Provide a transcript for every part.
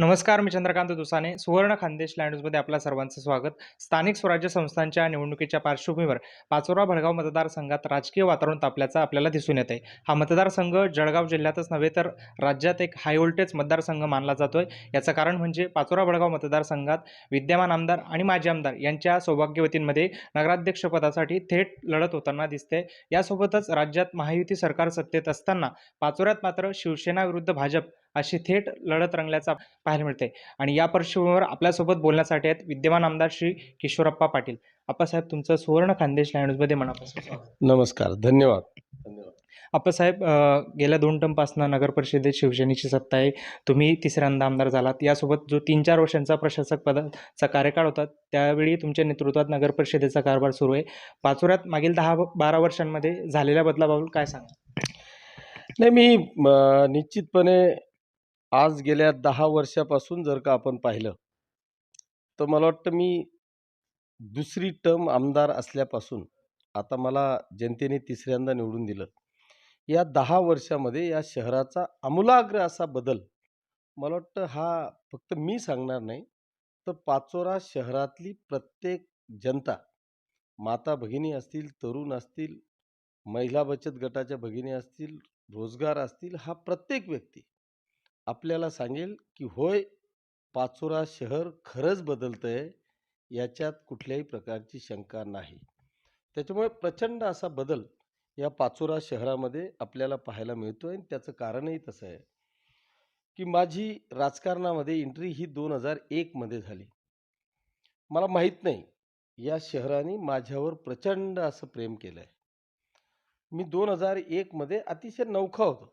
नमस्कार मी चंद्रकांत दुसाने. सुवर्ण खानदेश लँडमध्ये आपल्या सर्वांचं स्वागत. स्थानिक स्वराज्य संस्थांच्या निवडणुकीच्या पार्श्वभूमीवर पाचोरा भडगाव मतदारसंघात राजकीय वातावरण तापल्याचं आपल्याला दिसून येत आहे हा मतदारसंघ जळगाव जिल्ह्यातच नव्हे तर राज्यात एक हाय व्होल्टेज मतदारसंघ मानला जातोय. याचं कारण म्हणजे पाचोरा भडगाव मतदारसंघात विद्यमान आमदार आणि माजी आमदार यांच्या सौभाग्यवतींमध्ये नगराध्यक्षपदासाठी थेट लढत होताना दिसते यासोबतच राज्यात महायुती सरकार सत्तेत असताना पाचोऱ्यात मात्र शिवसेना विरुद्ध भाजप अशी थेट लढत रंगल्याचा पाहायला मिळते. आणि या पार्श्वभूमीवर आपल्यासोबत बोलण्यासाठी आहेत विद्यमान आमदार श्री किशोरप्पा पाटील. आप्पासाहेब तुमचं सुवर्ण खानदेश न्यूजमध्ये मनापासून. नमस्कार धन्यवाद. धन्यवाद. आप्पासाहेब गेल्या दोन टर्मपासून नगर परिषदेत शिवसेनेची सत्ता आहे. तुम्ही तिसऱ्यांदा आमदार झालात. यासोबत जो तीन चार वर्षांचा प्रशासक पदाचा कार्यकाळ होता त्यावेळी तुमच्या नेतृत्वात नगर परिषदेचा कारभार सुरू आहे. पाचोऱ्यात मागील दहा बारा वर्षांमध्ये झालेल्या बदलाबाबत काय सांगा नाही म, निश्चितपणे आज गेल्या दहा वर्षापासून जर का आपण पाहिलं तर मला वाटतं मी दुसरी टर्म आमदार असल्यापासून आता मला जनतेने तिसऱ्यांदा निवडून दिलं. या दहा वर्षामध्ये या शहराचा आमूलाग्र असा बदल मला वाटतं हा फक्त मी सांगणार नाही तर पाचोरा शहरातली प्रत्येक जनता माता भगिनी असतील तरुण असतील महिला बचत गटाच्या भगिनी असतील रोजगार असतील हा प्रत्येक व्यक्ती आपल्याला सांगेल की होय पाचोरा शहर खरंच बदलतं आहे याच्यात कुठल्याही प्रकारची शंका नाही. त्याच्यामुळे प्रचंड असा बदल या पाचोरा शहरामध्ये आपल्याला पाहायला मिळतो आहे आणि त्याचं कारणही तसं आहे की माझी राजकारणामध्ये एंट्री ही दोन हजार एकमध्ये झाली. मला माहीत नाही या शहराने माझ्यावर प्रचंड असं प्रेम केलं आहे मी दोन हजार एकमध्ये अतिशय नौखा होतो.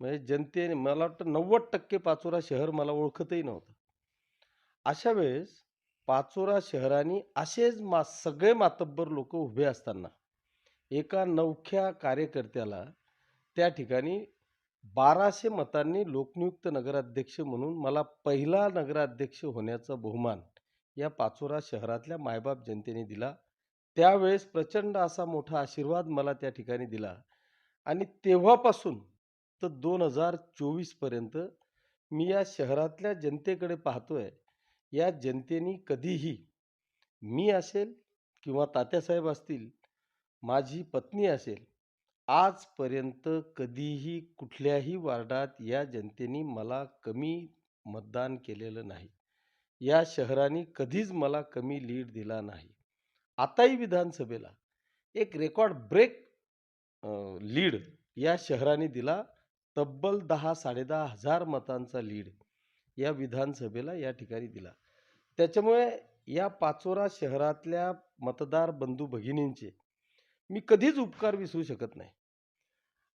म्हणजे जनतेने मला वाटतं नव्वद टक्के पाचोरा शहर मला ओळखतही नव्हतं. अशा वेळेस पाचोरा शहराने असेच मा सगळे मातब्बर लोक उभे असताना एका नवख्या कार्यकर्त्याला त्या ठिकाणी बाराशे मतांनी लोकनियुक्त नगराध्यक्ष म्हणून मला पहिला नगराध्यक्ष होण्याचा बहुमान या पाचोरा शहरातल्या मायबाप जनतेने दिला. त्यावेळेस प्रचंड असा मोठा आशीर्वाद मला त्या ठिकाणी दिला आणि तेव्हापासून तर दोन हजार चोवीसपर्यंत मी या शहरातल्या जनतेकडे पाहतोय. या जनतेने कधीही मी असेल किंवा तात्यासाहेब असतील माझी पत्नी असेल आजपर्यंत कधीही कुठल्याही वार्डात या जनतेने मला कमी मतदान केलेलं नाही. या शहराने कधीच मला कमी लीड दिला नाही. आताही विधानसभेला एक रेकॉर्ड ब्रेक लीड या शहराने दिला. तब्बल दहा साडेदहा हजार मतांचा लीड या विधानसभेला या ठिकाणी दिला. त्याच्यामुळे या पाचोरा शहरातल्या मतदार बंधू भगिनींचे मी कधीच उपकार विसरू शकत नाही.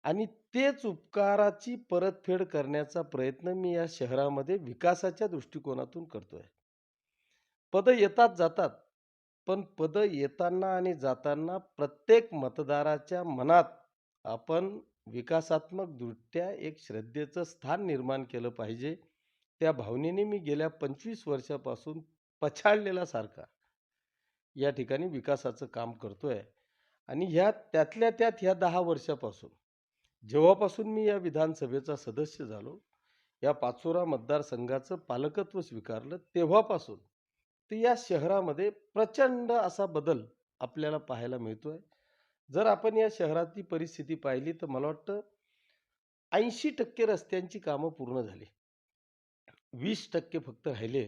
आणि तेच उपकाराची परतफेड करण्याचा प्रयत्न मी या शहरामध्ये विकासाच्या दृष्टिकोनातून करतोय. पदं येतात जातात पण पदं येताना आणि जाताना प्रत्येक मतदाराच्या मनात आपण विकासात्मकदृष्ट्या एक श्रद्धेचं स्थान निर्माण केलं पाहिजे. त्या भावनेने मी गेल्या पंचवीस वर्षापासून पछाडलेला सारखा. या ठिकाणी विकासाचं काम करतोय. आणि ह्या त्यातल्या त्यात ह्या दहा वर्षापासून जेव्हापासून मी या विधानसभेचा सदस्य झालो या पाचोरा मतदारसंघाचं पालकत्व स्वीकारलं तेव्हापासून तर या शहरामध्ये प्रचंड असा बदल आपल्याला पाहायला मिळतोय. जर आपण या शहरातली परिस्थिती पाहिली तर मला वाटतं ऐंशी टक्के रस्त्यांची कामं पूर्ण झाली. वीस टक्के फक्त राहिले.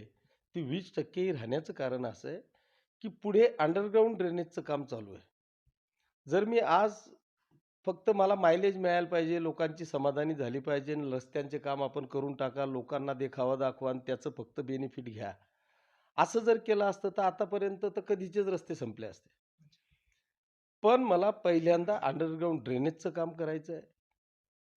ती वीस टक्के राहण्याचं कारण असं आहे की पुढे अंडरग्राऊंड ड्रेनेजचं काम चालू आहे. जर मी आज फक्त मला मायलेज मिळायला पाहिजे लोकांची समाधानी झाली पाहिजे आणि रस्त्यांचे काम आपण करून टाका लोकांना देखावा दाखवा आणि त्याचं फक्त बेनिफिट घ्या. असं जर केलं असतं तर आतापर्यंत तर कधीचेच रस्ते संपले असते. पण मला पहिल्यांदा अंडरग्राऊंड ड्रेनेजचं काम करायचं आहे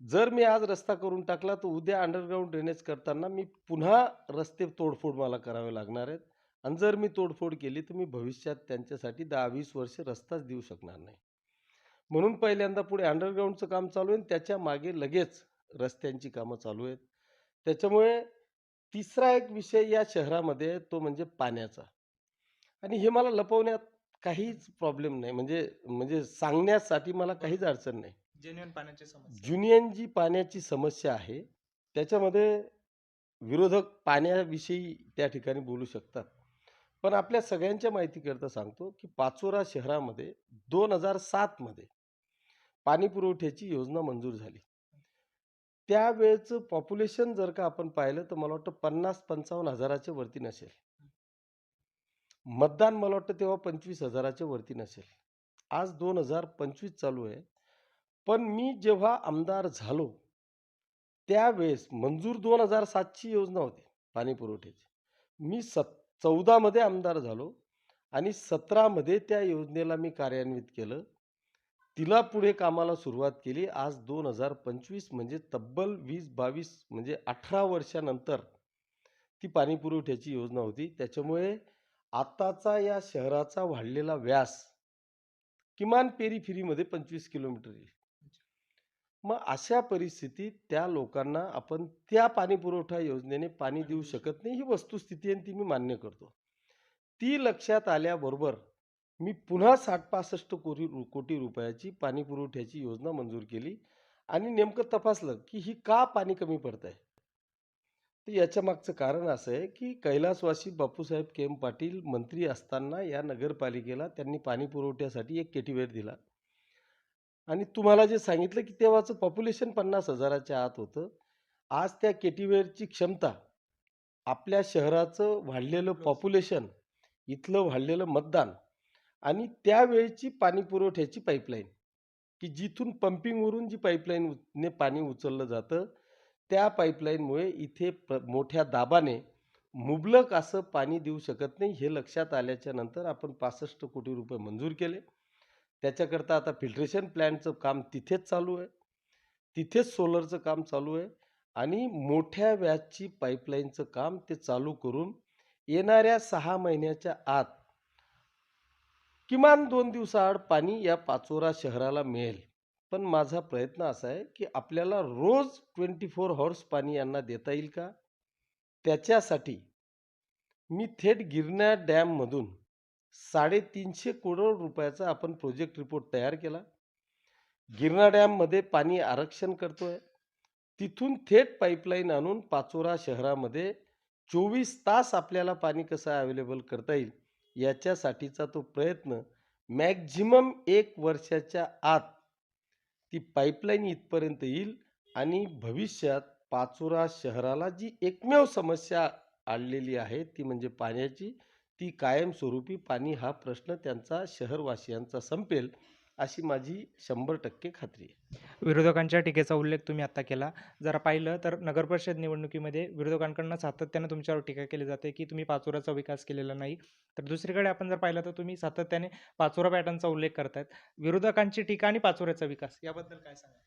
जर मी आज रस्ता करून टाकला तर उद्या अंडरग्राऊंड ड्रेनेज करताना मी पुन्हा रस्ते तोडफोड मला करावे लागणार आहेत. आणि जर मी तोडफोड केली तर मी भविष्यात त्यांच्यासाठी दहा वीस वर्ष रस्ताच देऊ शकणार नाही. म्हणून पहिल्यांदा पुढे अंडरग्राऊंडचं काम चालू आहे. आणि त्याच्यामागे लगेच रस्त्यांची कामं चालू आहेत. त्याच्यामुळे तिसरा एक विषय या शहरामध्ये तो म्हणजे पाण्याचा. आणि हे मला लपवण्यात काहीच प्रॉब्लेम नाही म्हणजे म्हणजे सांगण्यासाठी मला काहीच अडचण नाही जेन्युअन पाण्याची समस्या जुनियन जी पाण्याची समस्या आहे त्याच्यामध्ये विरोधक पाण्याविषयी त्या ठिकाणी बोलू शकतात. पण आपल्या सगळ्यांच्या माहितीकरता सांगतो, की पाचोरा शहरामध्ये 2007 मध्ये पाणी पुरवठ्याची योजना मंजूर झाली. त्यावेळचं पॉप्युलेशन जर का आपण पाहिलं तर मला वाटतं 50-55 हजाराच्या वरती नसेल. मतदान मला वाटतं तेव्हा पंचवीस हजाराच्या वरती नसेल. आज 2025 चालू आहे. पण मी जेव्हा आमदार झालो, त्यावेळेस मंजूर दोन हजार सातची योजना होती पाणी पुरवठ्याची. मी सत चौदामध्ये आमदार झालो आणि सतरामध्ये त्या योजनेला मी कार्यान्वित केलं. तिला पुढे कामाला सुरुवात केली. आज 2025 म्हणजे तब्बल 20-22 म्हणजे 18 वर्षानंतर ती पाणी पुरवठ्याची योजना होती. त्याच्यामुळे आताचा या शहराचा वाढलेला व्यास किमान पेरिफेरीमध्ये 25 किलोमीटर येईल. मग अशा परिस्थितीत त्या लोकांना आपण त्या पाणी पुरवठा योजनेने पाणी देऊ शकत नाही, ही वस्तुस्थिती आहे आणि ती मी मान्य करतो. ती लक्षात आल्याबरोबर मी पुन्हा 60-65 कोटी रु कोटी रुपयाची पाणी पुरवठ्याची योजना मंजूर केली आणि नेमकं तपासलं, की ही का पाणी कमी पडतंय? तर याच्यामागचं कारण असं आहे, की कैलासवासी बापूसाहेब केम पाटील मंत्री असताना या नगरपालिकेला त्यांनी पाणी पुरवठ्यासाठी एक केटीवेर दिला. आणि तुम्हाला जे सांगितलं, की तेव्हाचं पॉप्युलेशन 50,000 च्या आत होतं. आज त्या केटीवेरची क्षमता आपल्या शहराचं वाढलेलं पॉप्युलेशन, इथलं वाढलेलं मतदान आणि त्यावेळची पाणी पुरवठ्याची पाईपलाईन, की जिथून पंपिंगवरून जी पाईपलाईनने पाणी उचललं जातं, त्या पाईपलाईनमुळे इथे प्र मोठ्या दाबाने मुबलक असं पाणी देऊ शकत नाही, हे लक्षात आल्याच्यानंतर आपण 65 कोटी रुपये मंजूर केले. त्याच्याकरता आता फिल्ट्रेशन प्लॅन्टचं काम तिथेच चालू आहे. तिथेच सोलरचं काम चालू आहे आणि मोठ्या व्याजची पाईपलाईनचं काम ते चालू करून येणाऱ्या सहा महिन्याच्या आत किमान दोन दिवसाआड पाणी या पाचोरा शहराला मिळेल. पण माझा प्रयत्न असा आहे, की आपल्याला रोज 24 हॉर्स पाणी यांना देता येईल का? त्याच्यासाठी मी थेट गिरण्या डॅममधून 350 करोड रुपयाचा आपण प्रोजेक्ट रिपोर्ट तयार केला. गिरणा डॅममध्ये पाणी आरक्षण करतोय. तिथून थेट पाईपलाईन आणून पाचोरा शहरामध्ये 24 तास आपल्याला पाणी कसं अवेलेबल करता येईल, याच्यासाठीचा तो प्रयत्न मॅक्झिमम एक वर्षाच्या आत ती पाईपलाईन इथपर्यंत येईल आणि भविष्यात पाचोरा शहराला जी एकमेव समस्या आणलेली आहे, ती म्हणजे पाण्याची. ती कायमस्वरूपी पाणी हा प्रश्न त्यांचा शहरवासियांचा संपेल, अशी माझी 100% खात्री आहे. विरोधकांच्या टीकेचा उल्लेख तुम्ही आत्ता केला. जरा पाहिलं तर नगरपरिषद निवडणुकीमध्ये विरोधकांकडून सातत्याने तुमच्यावर टीका केली जाते, की तुम्ही पाचोऱ्याचा विकास केलेला नाही. तर दुसरीकडे आपण जर पाहिलं तर तुम्ही सातत्याने पाचोरा पॅटर्नचा उल्लेख करतायत. विरोधकांची टीका आणि पाचोऱ्याचा विकास याबद्दल काय सांगाल?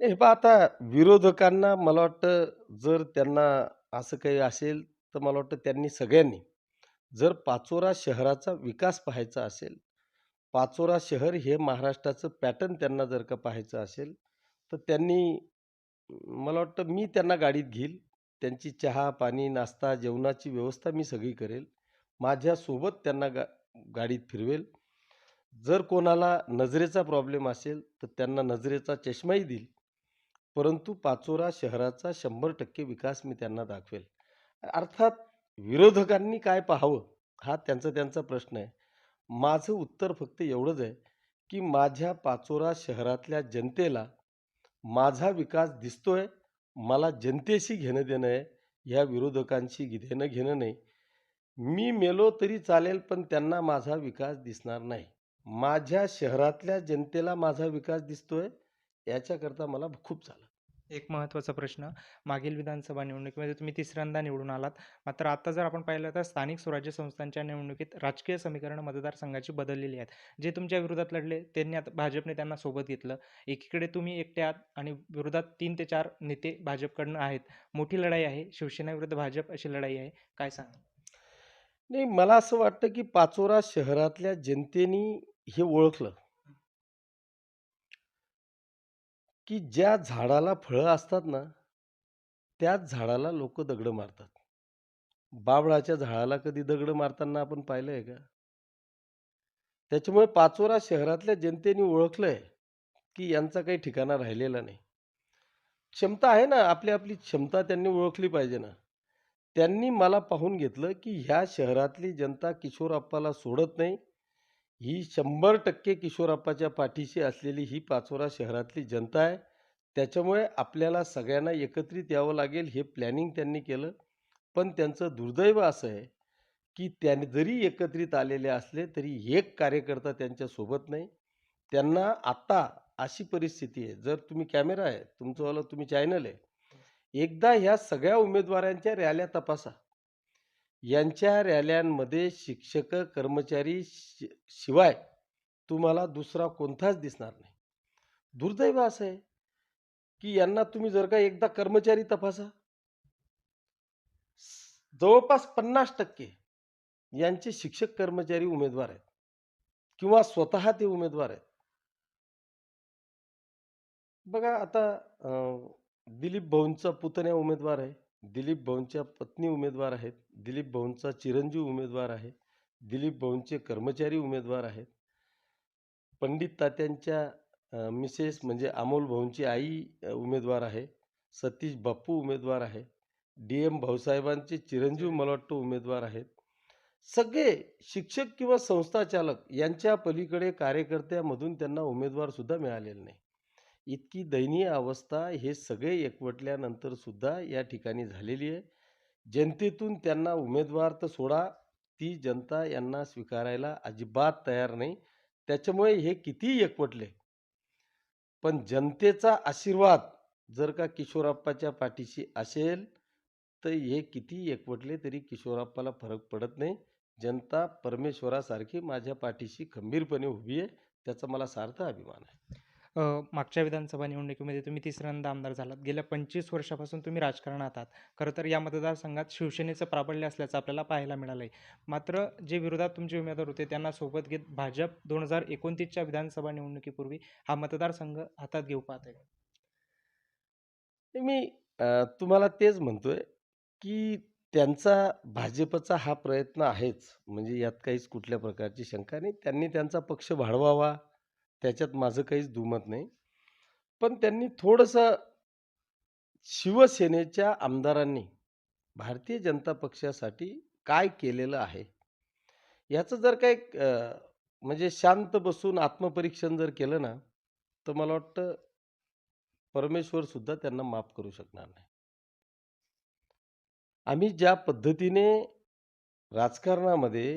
हे पहा आता विरोधकांना मला वाटतं जर त्यांना असं काही असेल, तर मला वाटतं त्यांनी सगळ्यांनी जर पाचोरा शहराचा विकास पाहायचा असेल, पाचोरा शहर हे महाराष्ट्राचं पॅटर्न त्यांना जर का पाहायचं असेल, तर त्यांनी मला वाटतं मी त्यांना गाडीत घेईल. त्यांची चहा, पाणी, नाश्ता, जेवणाची व्यवस्था मी सगळी करेल. माझ्यासोबत त्यांना गा गाडीत फिरवेल. जर कोणाला नजरेचा प्रॉब्लेम असेल, तर त्यांना नजरेचा चष्माही देईल. परंतु पाचोरा शहराचा 100% विकास मी त्यांना दाखवेल. अर्थात विरोधकांनी काय पाहावं, हा त्यांचा त्यांचा प्रश्न आहे. माझं उत्तर फक्त एवढंच आहे, की माझ्या पाचोरा शहरातल्या जनतेला माझा विकास दिसतोय. मला जनतेशी घेणं-देणं आहे. ह्या विरोधकांशी देणं-घेणं नाही. मी मेलो तरी चालेल, पण त्यांना माझा विकास दिसणार नाही. माझ्या शहरातल्या जनतेला माझा विकास दिसतोय, याच्याकरता मला खूप झालं. एक महत्त्वाचा प्रश्न, मागील विधानसभा निवडणुकीमध्ये तुम्ही तिसऱ्यांदा निवडून आलात. मात्र आता जर आपण पाहिलं तर स्थानिक स्वराज्य संस्थांच्या निवडणुकीत राजकीय समीकरण मतदारसंघाची बदललेली आहेत. जे तुमच्या विरोधात लढले, त्यांनी आता भाजपने त्यांना सोबत घेतलं. एकीकडे तुम्ही एकटे आहात आणि विरोधात तीन ते चार नेते भाजपकडून आहेत. मोठी लढाई आहे. शिवसेना विरुद्ध भाजप अशी लढाई आहे. काय सांगा नाही, मला असं वाटतं, की पाचोरा शहरातल्या जनतेनी हे ओळखलं. की ज्या झाडाला फळं असतात ना, त्याच झाडाला लोक दगडं मारतात. बाबळाच्या झाडाला कधी दगडं मारताना आपण पाहिलं आहे का? त्याच्यामुळे पाचोरा शहरातल्या जनतेने ओळखलंय, की यांचा काही ठिकाणा राहिलेला नाही. क्षमता आहे ना आपली आपली क्षमता त्यांनी ओळखली पाहिजे ना त्यांनी मला पाहून घेतलं की ह्या शहरातली जनता किशोर आप्पाला सोडत नाही ही शंभर टक्के किशोरप्पाच्या पाठीशी असलेली ही पाचोरा शहरातली जनता आहे. त्याच्यामुळे आपल्याला सगळ्यांना एकत्रित यावं लागेल हे प्लॅनिंग त्यांनी केलं. पण त्यांचं दुर्दैव असं आहे की त्यांनी जरी एकत्रित आलेले असले तरी एक कार्यकर्ता त्यांच्यासोबत नाही. त्यांना आत्ता अशी परिस्थिती आहे. जर तुम्ही कॅमेरा आहे तुमचंवालं तुम्ही चॅनल आहे. एकदा ह्या सगळ्या उमेदवारांच्या रॅल्या तपासा. यांच्या रॅल्यांमध्ये शिक्षक कर्मचारी शि शिवाय तुम्हाला दुसरा कोणताच दिसणार नाही. दुर्दैव असं आहे की यांना तुम्ही जर का एकदा कर्मचारी तपासा जवळपास पन्नास टक्के यांचे शिक्षक कर्मचारी उमेदवार आहेत किंवा स्वतः ते उमेदवार आहेत. बघा आता दिलीप भाऊंचा पुतण्या उमेदवार आहे. दिलीप भाऊंच्या पत्नी उमेदवार आहेत. दिलीप भाऊंचा चिरंजीव उमेदवार आहे. दिलीप भाऊंचे कर्मचारी उमेदवार आहेत. पंडित तात्यांच्या मिसेस म्हणजे अमोल भाऊंची आई उमेदवार आहे. सतीश बाप्पू उमेदवार आहे. डी एम भाऊसाहेबांचे चिरंजीव मला वाटतं उमेदवार आहेत. सगळे शिक्षक किंवा संस्थाचालक यांच्या पलीकडे कार्यकर्त्यामधून त्यांना उमेदवारसुद्धा मिळालेले नाही. इतकी दयनीय अवस्था हे सगळे एकवटल्यानंतर सुद्धा या ठिकाणी झालेली आहे. जनतेतून त्यांना उमेदवार तर सोडा ती जनता यांना स्वीकारायला अजिबात तयार नाही. त्याच्यामुळे हे कितीही एकवटले पण जनतेचा आशीर्वाद जर का किशोरप्पाच्या पाठीशी असेल तर हे किती एकवटले तरी किशोरप्पाला फरक पडत नाही. जनता परमेश्वरासारखी माझ्या पाठीशी खंबीरपणे उभी आहे त्याचा मला सार्थ अभिमान आहे. अ, मागच्या विधानसभा निवडणुकीमध्ये तुम्ही तिसऱ्यांदा आमदार झालात. गेल्या पंचवीस वर्षापासून तुम्ही राजकारणात आहात. खरं तर या मतदारसंघात शिवसेनेचं प्राबल्य असल्याचं आपल्याला पाहायला मिळालं आहे मात्र जे विरोधात तुमचे उमेदवार होते त्यांना सोबत घेत भाजप दोन हजार एकोणतीसच्या विधानसभा निवडणुकीपूर्वी हा मतदारसंघ हातात घेऊ पाहत आहे मी अ, तुम्हाला तेच म्हणतोय की त्यांचा भाजपचा हा प्रयत्न आहेच. म्हणजे यात काहीच कुठल्या प्रकारची शंका नाही. त्यांनी त्यांचा पक्ष वाढवावा. त्याच्यात माझं काहीच दुमत नाही. पण त्यांनी थोडंसं शिवसेनेच्या आमदारांनी भारतीय जनता पक्षासाठी काय केलेलं आहे? याचं जर काही म्हणजे शांत बसून आत्मपरीक्षण जर केलं ना तर मला वाटतं परमेश्वर सुद्धा त्यांना माफ करू शकणार नाही. आम्ही ज्या पद्धतीने राजकारणामध्ये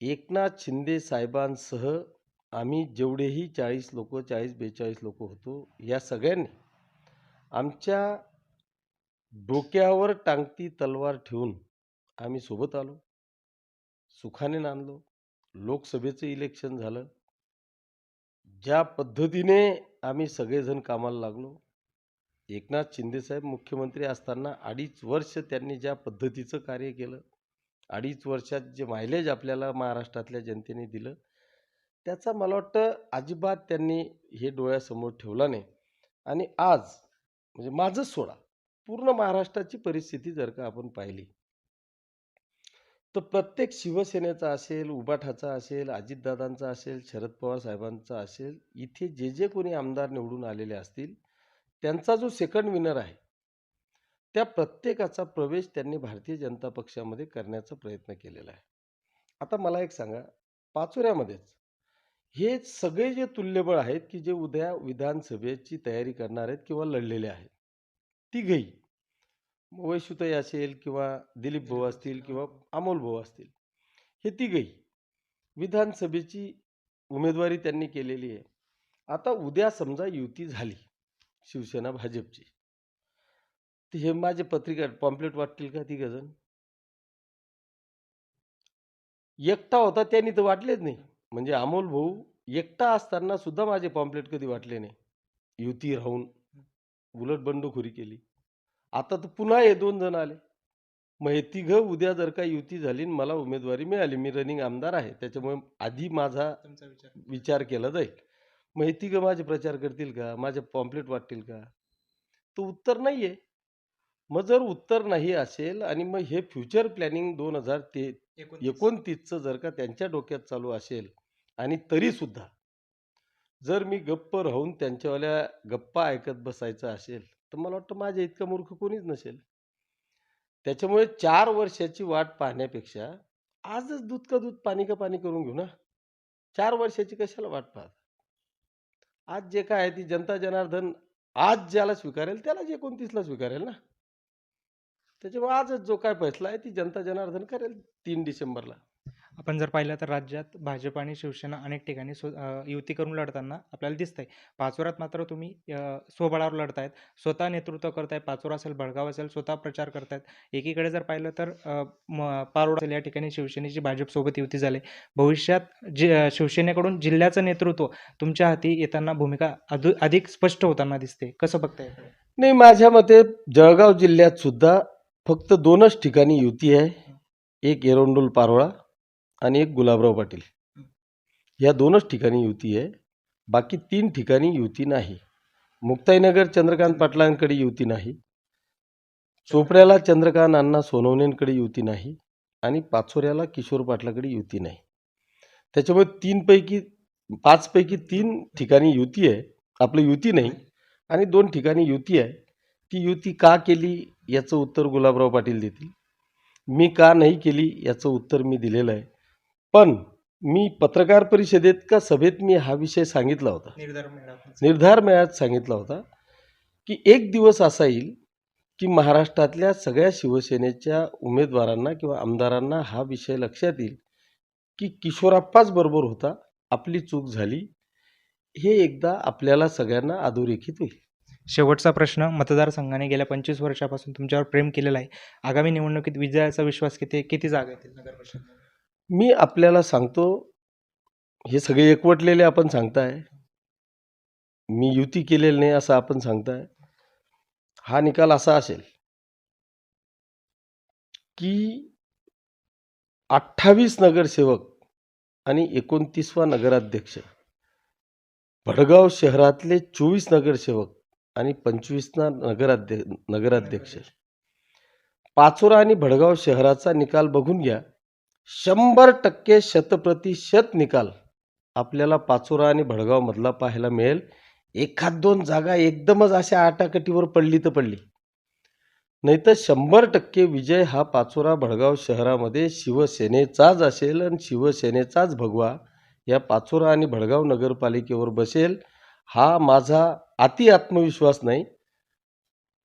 एकनाथ शिंदे साहेबांसह आम्ही जेवढेही चाळीस लोक चाळीस बेचाळीस लोक होतो या सगळ्यांनी आमच्या डोक्यावर टांगती तलवार ठेवून आम्ही सोबत आलो सुखाने नांदलो लोकसभेचं इलेक्शन झालं. ज्या पद्धतीने आम्ही सगळेजण कामाला लागलो एकनाथ शिंदेसाहेब मुख्यमंत्री असताना अडीच वर्ष त्यांनी ज्या पद्धतीचं कार्य केलं अडीच वर्षात जे मायलेज आपल्याला महाराष्ट्रातल्या जनतेने दिलं त्याचा मला वाटतं अजिबात त्यांनी हे डोळ्यासमोर ठेवला नाही. आणि आज म्हणजे माझंच सोडा पूर्ण महाराष्ट्राची परिस्थिती जर का आपण पाहिली तर प्रत्येक शिवसेनेचा असेल उबाठाचा असेल अजितदादांचा असेल शरद पवार साहेबांचा असेल इथे जे जे कोणी आमदार निवडून आलेले असतील त्यांचा जो सेकंड विनर आहे त्या प्रत्येकाचा प्रवेश त्यांनी भारतीय जनता पक्षामध्ये करण्याचा प्रयत्न केलेला आहे. आता मला एक सांगा पाचोऱ्यामध्येच हे सगळे जे तुल्यबळ आहेत की जे उद्या विधानसभेची तयारी करणार आहेत किंवा लढलेले आहेत तिघही. वैशुताई असेल किंवा दिलीप भाऊ असतील किंवा अमोल भाऊ असतील हे तिघही विधानसभेची उमेदवारी त्यांनी केलेली आहे. आता उद्या समजा युती झाली शिवसेना भाजपची हे माझे पत्रिका पॉम्पलेट वाटतील का तिघजण? एकटा होता त्यांनी तर वाटलेच नाही. म्हणजे अमोल भाऊ एकटा असताना सुद्धा माझे पॉम्पलेट कधी वाटले नाही. युती राहून उलट बंडखोरी केली. आता तर पुन्हा हे दोन जण आले. मग हे तिघं उद्या जर का युती झाली आणि मला उमेदवारी मिळाली मी रनिंग आमदार आहे त्याच्यामुळे आधी माझा विचार. विचार केला जाईल. मग हे तिघं माझे प्रचार करतील का? माझे पॉम्पलेट वाटतील का? तर उत्तर नाही आहे मग जर उत्तर नाही असेल आणि मग हे फ्युचर प्लॅनिंग दोन हजार ते एकोणतीसचं जर का त्यांच्या डोक्यात चालू असेल आणि तरीसुद्धा जर मी गप्प राहून त्यांच्यावाल्या गप्पा ऐकत बसायचं असेल तर मला वाटतं माझ्या इतका मूर्ख कोणीच नसेल. त्याच्यामुळे चार वर्षाची वाट पाहण्यापेक्षा आजच दूध का दूध पाणी का पाणी करून घेऊ ना? चार वर्षाची कशाला वाट पाहत? आज जे काय आहे ती जनता जनार्दन आज ज्याला स्वीकारेल त्याला जे कोणतीसला स्वीकारेल ना? त्याच्यामुळे आजच जो काय फैसला आहे ती जनता जनार्दन करेल तीन डिसेंबरला. आपण जर पाहिलं तर राज्यात भाजप आणि शिवसेना अनेक ठिकाणी सो युती करून लढताना आपल्याला दिसतंय. पाचोऱ्यात मात्र तुम्ही स्वबळावर लढतायत. स्वतः नेतृत्व करताय पाचोरा असेल भडगाव असेल स्वतः प्रचार करतायत. एकीकडे जर पाहिलं तर म- पारोड असेल या ठिकाणी शिवसेनेची भाजपसोबत युती झाली. भविष्यात जि शिवसेनेकडून जिल्ह्याचं नेतृत्व तुमच्या हाती येताना भूमिका अधु अधिक स्पष्ट होताना दिसते. कसं बघताय? नाही माझ्या मते जळगाव जिल्ह्यात सुद्धा फक्त दोनच ठिकाणी युती आहे. एक एरोंडोल पारोळा आणि एक गुलाबराव पाटील. या दोनच ठिकाणी युती आहे. बाकी तीन ठिकाणी युती नाही. मुक्ताईनगर चंद्रकांत पाटलांकडे युती नाही. चोपड्याला चंद्रकांत अण्णा सोनवणेंकडे युती नाही. आणि पाचोऱ्याला किशोर पाटलाकडे युती नाही. त्याच्यामुळे तीनपैकी पाचपैकी तीन ठिकाणी युती आहे. आपलं युती नाही. आणि दोन ठिकाणी युती आहे. ती युती का केली याचं उत्तर गुलाबराव पाटील देतील. मी का नाही केली याचं उत्तर मी दिलेलं आहे. पण मी पत्रकार परिषदेत का सभेत मी हा विषय सांगितला होता? निर्धार. निर्धार मेळ्यात सांगितला होता की एक दिवस असा येईल की महाराष्ट्रातल्या सगळ्या शिवसेनेच्या उमेदवारांना किंवा आमदारांना हा विषय लक्षात येईल की किशोराप्पाच बरोबर होता आपली चूक झाली हे एकदा आपल्याला सगळ्यांना अधोरेखित होईल. शेवटचा प्रश्न मतदारसंघाने गेल्या पंचवीस वर्षापासून तुमच्यावर प्रेम केलेला आहे. आगामी निवडणुकीत विजयाचा विश्वास किती किती जागा येतील नगर परिषद मी आपल्याला सांगतो हे सगळे एकवटलेले आपण सांगताय. मी युती केलेली नाही असं आपण सांगताय. हा निकाल असा असेल की अठ्ठावीस नगरसेवक आणि एकोणतीसवा नगराध्यक्ष भडगाव शहरातले चोवीस नगरसेवक आणि पंचवीसना नगराध्य नगराध्यक्ष. पाचोरा आणि भडगाव शहराचा निकाल बघून घ्या. शंभर टक्के शतप्रतिशत निकाल आपल्याला पाचोरा आणि भडगावमधला पाहायला मिळेल. एखाद दोन जागा एकदमच अशा आटाकटीवर पडली तर पडली. नाहीतर शंभर टक्के विजय हा पाचोरा भडगाव शहरामध्ये शिवसेनेचाच असेल आणि शिवसेनेचाच भगवा या पाचोरा आणि भडगाव नगरपालिकेवर बसेल. हा माझा अति आत्मविश्वास नाही.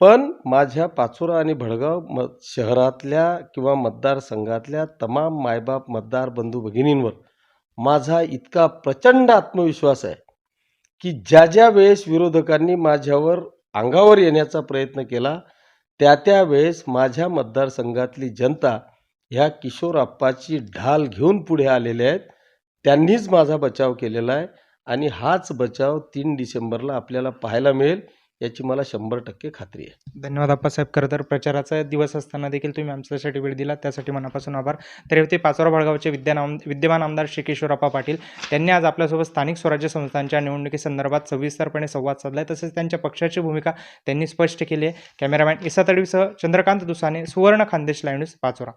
पण माझ्या पाचोरा आणि भडगाव म शहरातल्या किंवा मतदारसंघातल्या तमाम मायबाप मतदार बंधू भगिनींवर माझा इतका प्रचंड आत्मविश्वास आहे की ज्या ज्या वेळेस विरोधकांनी माझ्यावर अंगावर येण्याचा प्रयत्न केला त्या त्या वेळेस माझ्या मतदारसंघातली जनता ह्या किशोरप्पाची ढाल घेऊन पुढे आलेल्या आहेत. त्यांनीच माझा बचाव केलेला आहे आणि हाच बचाव तीन डिसेंबरला आपल्याला पाहायला मिळेल. याची मला शंभर टक्के खात्री आहे. धन्यवाद आप्पासाहेब. खरं तर प्रचाराचा दिवस असताना देखील तुम्ही आमच्यासाठी वेळ दिला त्यासाठी मनापासून आभार. तर होते पाचोरा भळगावचे विद्यान आम विद्यमान आमदार श्री किशोरप्पा पाटील त्यांनी आज आपल्यासोबत स्थानिक स्वराज्य संस्थांच्या निवडणुकीसंदर्भात सविस्तरपणे संवाद साधला आहे. तसेच त्यांच्या पक्षाची भूमिका त्यांनी स्पष्ट केली आहे. कॅमेरामॅन इसा तडवीसह चंद्रकांत दुसाने सुवर्ण खानदेश लाईव्ह पाचोरा.